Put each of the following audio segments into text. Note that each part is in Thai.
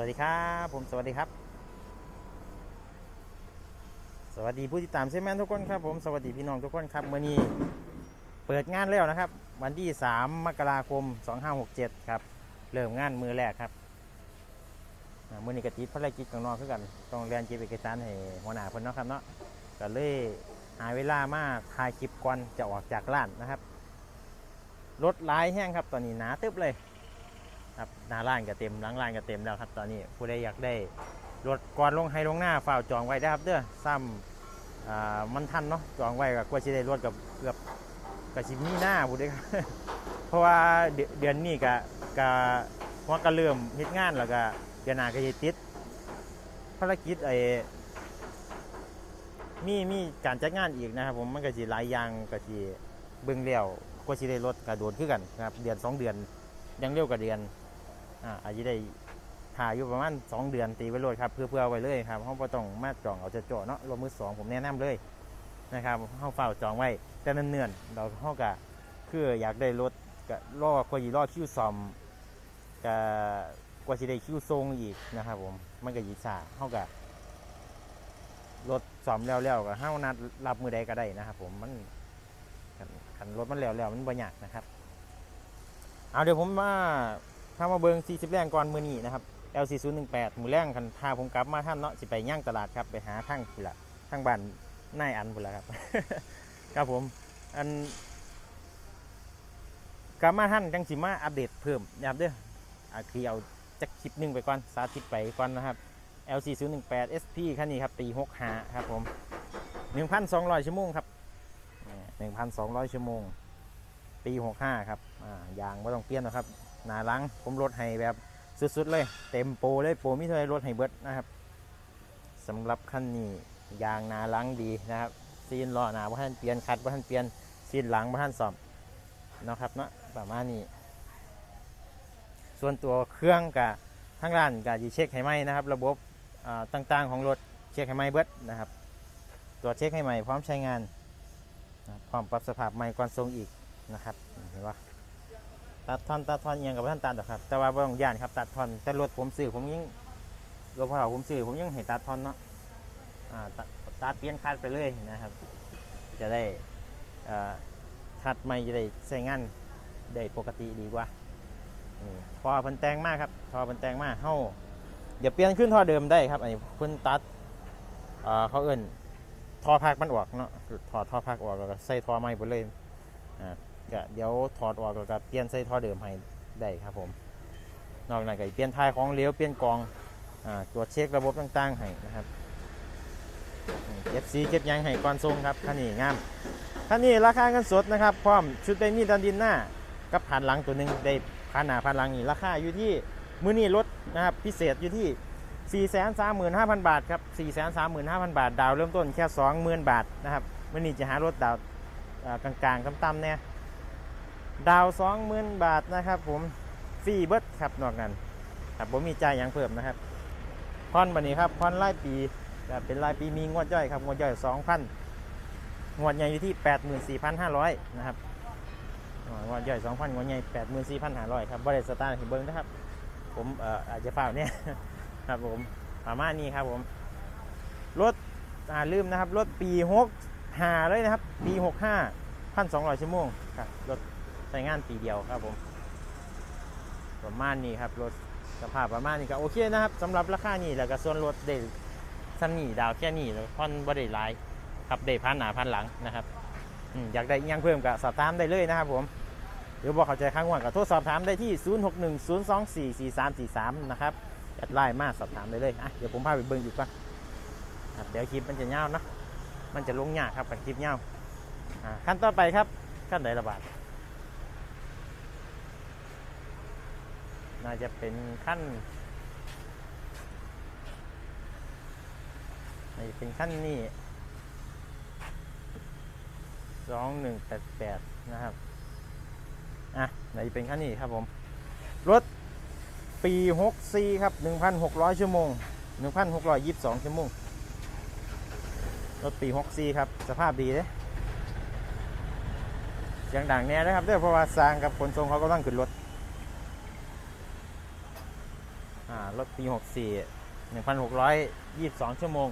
วัสดีครับผมสวัสดีครับ สวัสดีผู้ติดตามเซมแมนทุกคนครับผมสวัสดีพี่น้องทุกคนครับเมื่อนี้เปิดงานแล้วนะครับ วันที่ 3 มกราคม 2567 ครับ เริ่มงานมือแรกครับอ่ามื่อนี้กติดภารกิจของน้องคือกันต้องเรียนเก็บเอกสารให้หัวหน้าเพิ่นเนาะครับเนาะก็เลยหาเวลามาถ่ายคลิปก่อนจะออกจากร้านนะครับรถหลายแห้งครับตอนนี้หนาตึบเลย ครับหน้าร้านก็เต็มหลังร้านก็เต็มแล้วครับ ตอนนี้ผู้ใดอยากได้รถก่อนลงให้ลงหน้าฝ่าจองไว้ได้ครับเด้อซ้ำอ่ามันทันเนาะจองไว้ก็กว่าจะได้รถกับเกือบกับชิมีหน้าผู้ใดครับเพราะว่าเดือนนี้ก็ก็หัวก็เริ่มเฮ็ดงานแล้วก็เดือนหน้าก็จะติดภารกิจไอ้มีมีการจัดงานอีกนะครับ ผมมันก็สิหลายอย่างก็สิเบิ่งแล้วกว่าสิได้รถก็โดนคือกันนะครับ เดือนสองเดือนยังเร็วกว่าเดือน อ่าอาจจะได้ถ่ายอยู่ประมาณ2 เดือนตีไว้เลยครับเพื่อเพื่อไว้เลยครับเขาไ่ต้องมาจองเอาจะโจาะเนาะรวมมือสองผมแนะนำเลยนะครับเขาเฝ้าจองไว้แต่เนื่อนๆเราเขากะคืออยากได้รถกะรอกว่ายีรอคิวซอมกะกว่าจะได้คิวทรงอีกนะครับผมมันก็ยีซ่าเขากะรถซ่อมแล้วๆก็เฮานัดรับมือใดก็ได้นะครับ ผมมันคันคันรถมันแล้วๆมันบ่ยากนะครับ เอาเดี๋ยวผมมา ถ้ามาเบิง40แรงก่อนมือนี้นะครับ LC 0 1 8 มือแรงคันถ้าผมกลับมาท่านเนาะสิไปย่างตลาดครับไปหาทั้งพุ่นละทั้งบ้านนายอันพุ่นละครับ ครับผมอันกลับมาท่านจังสิมาอัปเดตเพิ่มนะครับเด้ออะคือเอาจักคลิปหนึ่งไปก่อนสาธิตไปก่อนนะครับ LC 0 1 8 SP คันนี้ครับปี6 5ครับผม1,200 ชั่วโมงครับนี่1,200 ชั่วโมง ปี 65 ครับ อ่า ยางไม่ต้องเปลี่ยนนะครับ หนาหลังผมลดให้แบบสุดๆเลย เต็มโปรเลยโปรมิเท่าไรลดให้เบิดนะครับสำหรับคันนี้ยางหนาหลังดีนะครับซีนล้อหนาว่าท่านเปลี่ยนคัดว่าท่านเปลี่ยนซีนหลังว่าท่านสอบนะครับเนาะประมาณนี้ ส่วนตัวเครื่องกับทางร้านกับจีเช็คให้ไหมนะครับ ระบบต่างๆของรถเช็คให้ไหมเบิดนะครับตัวเช็คให้ใหม่พร้อมใช้งานครับพร้อมปรับสภาพใหม่ก่อนส่งอีกนะครับเห็นปะ ตัดท่อนตัดท่อนยังกับท่านตัดหรอกครับแต่ว่าบ่ต้องย่านครับตัดท่อนแต่รถผมซื้อผมยังรถพ่อผมซื้อผมยังให้ตัดท่อนเนาะอ่าตัดเปลี่ยนคัดไปเลยนะครับ จะได้คัดไม่จะได้ใช้งานได้ปกติดีกว่าพอเพิ่นแต่งมากครับพอเพิ่นแต่งมากเฮาเดี๋ยวเปลี่ยนขึ้นท่อเดิมได้ครับอันนี้เพิ่นตัดอ่าเขาเอิ้นท่อพักมันออกเนาะถอดท่อพักออกแล้วก็ใส่ท่อใหม่ไปเลยอ่า ก็เดี๋ยวถอดออกแล้วก็เปลี่ยนใส่ท่อเดิมให้ได้ครับผม นอกนั้นก็เปลี่ยนท้ายของเหลวเปลี่ยนกองอตรวจเช็คระบบต่างๆให้นะครับเก็บสีเก็บยังให้ก่อนส่งครับคันนี้งามคันนี้ราคาเงินสดนะครับพร้อมชุดไดมีดันดินหน้ากับผ่านหลังตัวหนึ่งได้ผ่านหน้าผ่านหลังนี่ราคาอยู่ที่มือนี้ลดนะครับพิเศษอยู่ที่ 435,000 บาทครับ 435,000 บาท ดาวเริ่มต้นแค่ 20,000 บาทนะครับมื่อนี้จะหารถดาวกลางๆต่ำๆเนี่ย ดาวสองหมื่นบาทนะครับผมฟรีเบิร์ดครับนอกนั้นครับผมมีจ่ายอย่างเพิ่มนะครับพอนบันนี้ครับพอนรายปีแบบเป็นรายปีมีงวดย่อยครับงวดย่อยสองพันงวดใหญ่อยู่ที่แปดหมื่นสี่พันห้าร้อยนะครับงวดย่อยสองพันงวดใหญ่แปดหมื่นสี่พันห้าร้อยครับบริษัทสตาร์ทเบิ้งนะครับ ผมเอ่ออาจจะเปล่าเนี่ยครับผมประมาณนี้ครับผมรถอ่าลืมนะครับรถปีหกหาเลยนะครับ ปีหกห้าพันสองร้อยชั่วโมงครับรถ ใช้งานปีเดียวครับผม ประมาณนี้ครับรถสภาพประมาณนี้ก็โอเคนะครับสำหรับราคานี้แล้วก็ส่วนรถเด็สันนี่ดาวแค่นี้แล้วพอนบ่ได้หลายครับได้พันหนาพันหลังนะครับอยากได้ยังเพิ่มก็สอบถามได้เลยนะครับผมหรือบอกเข้าใจข้างว่างก็โทรสอบถามได้ที่ 0610244343 นะครับแอดไลน์มาสอบถามได้เลยอะเดี๋ยวผมพาไปเบิ่งอยู่ก่อนครับเดี๋ยวคลิปมันจะยาเนอะมันจะลงยากครับกับคลิปยาอ่าขั้นต่อไปครับขั้นไหนระบาด น่าจะเป็นขั้นน่าจะเป็นขั้นนี้สองหนึ่งแปดแปดนะครับ อะน่าจะเป็นขั้นนี้ครับผม รถปีหกซีครับหนึ่งพันหกร้อยชั่วโมงหนึ่งพันหกร้อยยี่สิบสองชั่วโมง รถปีหกซีครับ สภาพดีเลยเสียงดังแน่นะครับเด้วยเพราะว่าสร้างกับขนส่งเขาก็ต้องขึ้นรถ อ่า รถปี 64 1,622 ชั่วโมง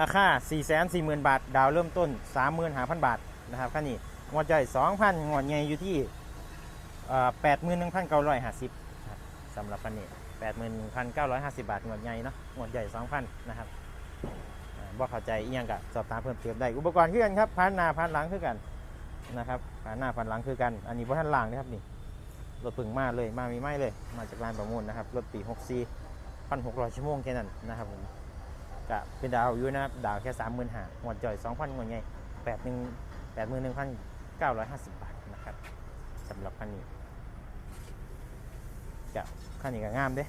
ราคา 440,000 บาท ดาวเริ่มต้น 35,000 บาท นะครับคันนี้งวดใหญ่2,000งวดใหญ่อยู่ที่เอ่อ81,950ครับสำหรับคันนี้ 81,950 บาทงวดใหญ่เนาะงวดใหญ่ 2,000 นะครับอ่าบ่เข้าใจอียงก็สอบถามเพิ่มเติมได้ อุปกรณ์คือกันครับ พันหน้าพันหลังคือกันนะครับพันหน้าพันหลังคือกัน อันนี้บ่ทันหล่างนะครับนี่ รถพึ่งมาเลยมามีไม่เลย มาจากร้านประมูลนะครับ รถปี 64 1,600 ชั่วโมงแค่นั้นนะครับผมก็เป็นดาวอยู่นะครับ ดาวแค่30,000หาหัวจ่อย 2,000หัวใหญ่8 1 81,950 บาทนะครับสำหรับคันนี้ก็คันนี้ก็งามเด้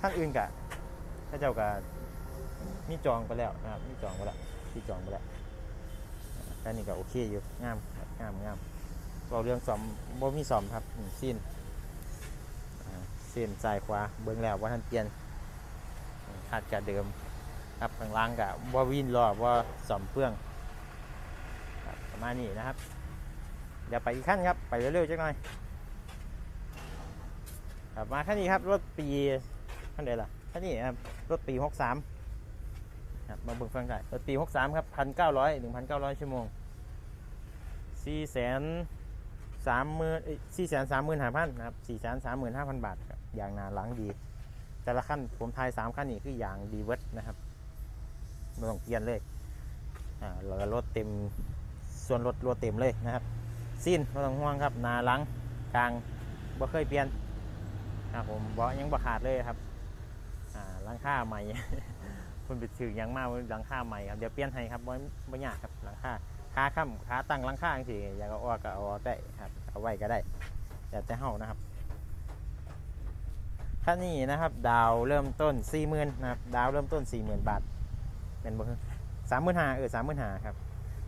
ท่านอื่นก็ถ้าเจ้าก็มีจองไปแล้วนะครับมีจองไปแล้วที่จองไปแล้วคันนี้ก็โอเคอยู่งามงามงามเราเรื่องสอมบ่มีสอมครับสิ้น ส้นซ้ายขวาเบื้งแล้วว่าท่านเปลี่ยนคาดกับเดิมครับข้างล่างกับว่าวินรอบว่าสอมเฟื่องประมาณนี้นะครับเดี๋ยวไปอีกขั้นครับไปเร็วๆจักหน่อยครับมาขั้นนี้ครับรถปีขั้นใดล่ะขั้นนี้ครับรถปี 63ครับมาเบิ่งฟังได้รถปี 63 ครับ1,900 1,900 ชั่วโมง4แสนสามหมื่นสี่แสนสามหมื่นห้าพันนะครับสี่แสนสามหมื่นห้าพันบาทครับ ยางนาหลังดี แต่ละขั้นผมทายสามขั้นนี้คืออย่างดีเวิร์ดนะครับไม่ต้องเปลี่ยนเลยอ่าล้วก็รถเต็มส่วนรถรถเต็มเลยนะครับสิ้นไม่ต้องห่วงครับนาหลังกลางบ่เคยเปลี่ยนครับผมบ่ยังบ่ขาดเลยครับอ่าหลังค่าใหม่คุณไปถือยังมากหลังค่าใหม่ครับเดี๋ยวเปลี่ยนให้ครับบ่บ่ยากครับหลังค่าขาค้ำขาตั้งหลังข้างสิอยากเอาออกก็เอาอได้ครับเอาไว้ก็ได้แต่แต่เฮานะครับ ท่านี้นะครับ ดาวเริ่มต้น4 0,000นนะครับ ดาวเริ่มต้น40,000บาทเป็นบ่สามหมื่นห้าเออสามหมื่นห้าครับ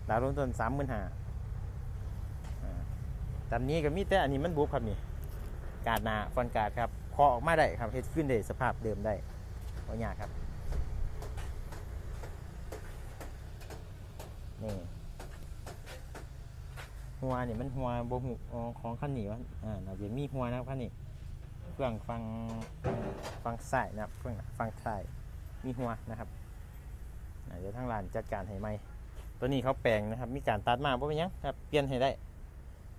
ดาวเริ่มต้นสามหมื่นห้าตามนี้ก็มีแต่อันนี้มันบุบครับนี่การหนาฟันกาดครับพอออกมาได้ครับเฮ็ดขึ้นได้สภาพเดิมได้บ่ยากครับนี่หัวนี่มันหัวบหูอ๋อของขันนี้วะอ่าน่าจะมีหัวนะครับขันนี้ เฟื่องฟังฟังใส่นะครับเฟื่องฟังใส่มีหัวนะครับเดี๋ยวทางร้านจัดการให้ไหมตัวนี้เขาแปลงนะครับ มีการตัดมาเพราะเป็นหยังครับเปลี่ยนให้ได้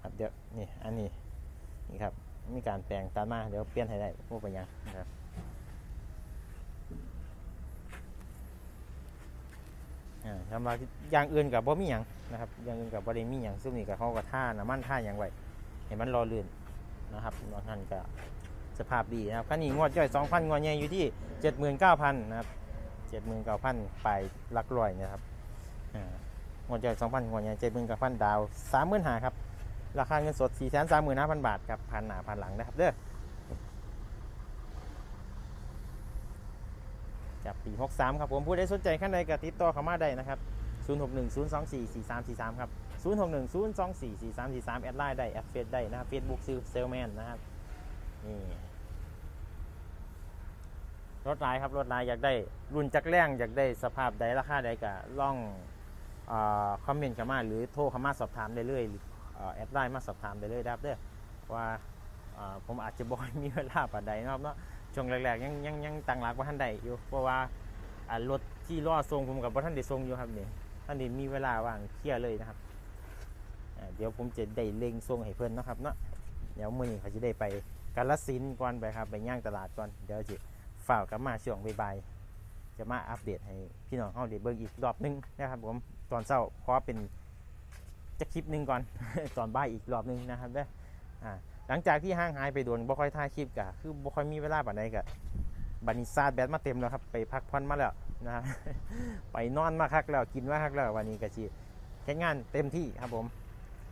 ครับเดี๋ยวนี่อันนี้นี่ครับมีการแปลงตัดมาเดี๋ยวเปลี่ยนให้ได้เพราะเป็นหยังนะครับอ่าสำหรับอย่างอื่นกับบ่มีหยังนะครับอย่างอื่นกับบริมีอย่างซึ่งนี่กับเขาก็ท่าน้ำมันท่าอย่างไวเห็นมันรอเลื่อนนะครับบางท่านก็ สภาพดีนะครับคันนี้งวดย่อย 2,000 งวดใหญ่อยู่ที่ 79,000 นะครับ 79,000 ไปลักร้อยนะครับงวดย่อย 2,000 งวดใหญ่79,000 ดาว 35,000ครับ ราคาเงินสด 435,000 บาทครับพันหน้าพันหลังนะครับเด้อจากปี 63 ครับผมผู้ใดสนใจขั้นใดก็ติดต่อเข้ามาได้นะครับ 0610244343 ครับ 0610244343 แอดไลน์ได้ แอดเฟซได้นะครับเฟซบุ๊กซื้อเซลแมนนะครับ นี่ รถลายครับ รถลายอยากได้รุ่นจักแรงอยากได้สภาพใดราคาใดก็ล่องอคอมเมนต์เข้ามาหรือโทรเข้ามาสอบถามได้เลยหรืออ่าแอดไลน์มาสอบถามได้เลยครับเด้อว่าอ่าผมอาจจะบ่อยมีเวลาปานใดนะครับเนาะช่วงแรกๆยังยังยังตั้งหลักว่าท่านใดอยู่ เพราะว่ารถที่รอส่งผมกับว่าท่านได้ส่งอยู่ครับนี่ท่านนี้มีเวลาว่างเคลียร์เลยนะครับเดี๋ยวผมจะได้เล็งส่งให้เพื่อนนะครับเนาะเดี๋ยวมือนี้เขาจะได้ไป กาลสินก่อนไปครับไปย่างตลาดก่อนเดี๋ยวจะฝ่ากลับมาช่วงบ่ายๆจะมาอัปเดตให้พี่น้องเขาได้เบิ่งอีกรอบนึงนะครับผมตอนเช้าขอเป็นจะคลิปนึงก่อนตอนบ่ายอีกรอบนึงนะครับเด้อ่าหลังจากที่ห่างหายไปโดนบ่ค่อยถ่าคลิปกะคือบ่ค่อยมีเวลาปานใดกะบันิซาดแบตมาเต็มแล้วครับไปพักผ่อนมาแล้วนะครับไปนอนมาคักแล้วกินมาคักแล้ววันนี้ก็สิใช้งานเต็มที่ครับผม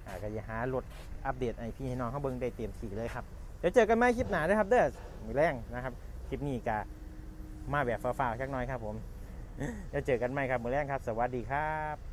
อ่าก็จะหารถอัปเดตให้พี่ให้น้องเขาเบิ่งได้เต็มที่เลยครับ เดี๋ยวเจอกันใหม่คลิปหน้าด้วยครับเด้อมีแรงนะครับ คลิปนี้กะมาแบบฟ้าวๆชักหน้อยครับผมเดี๋ยวเจอกันใหม่ครับมือแรงครับ สวัสดีครับ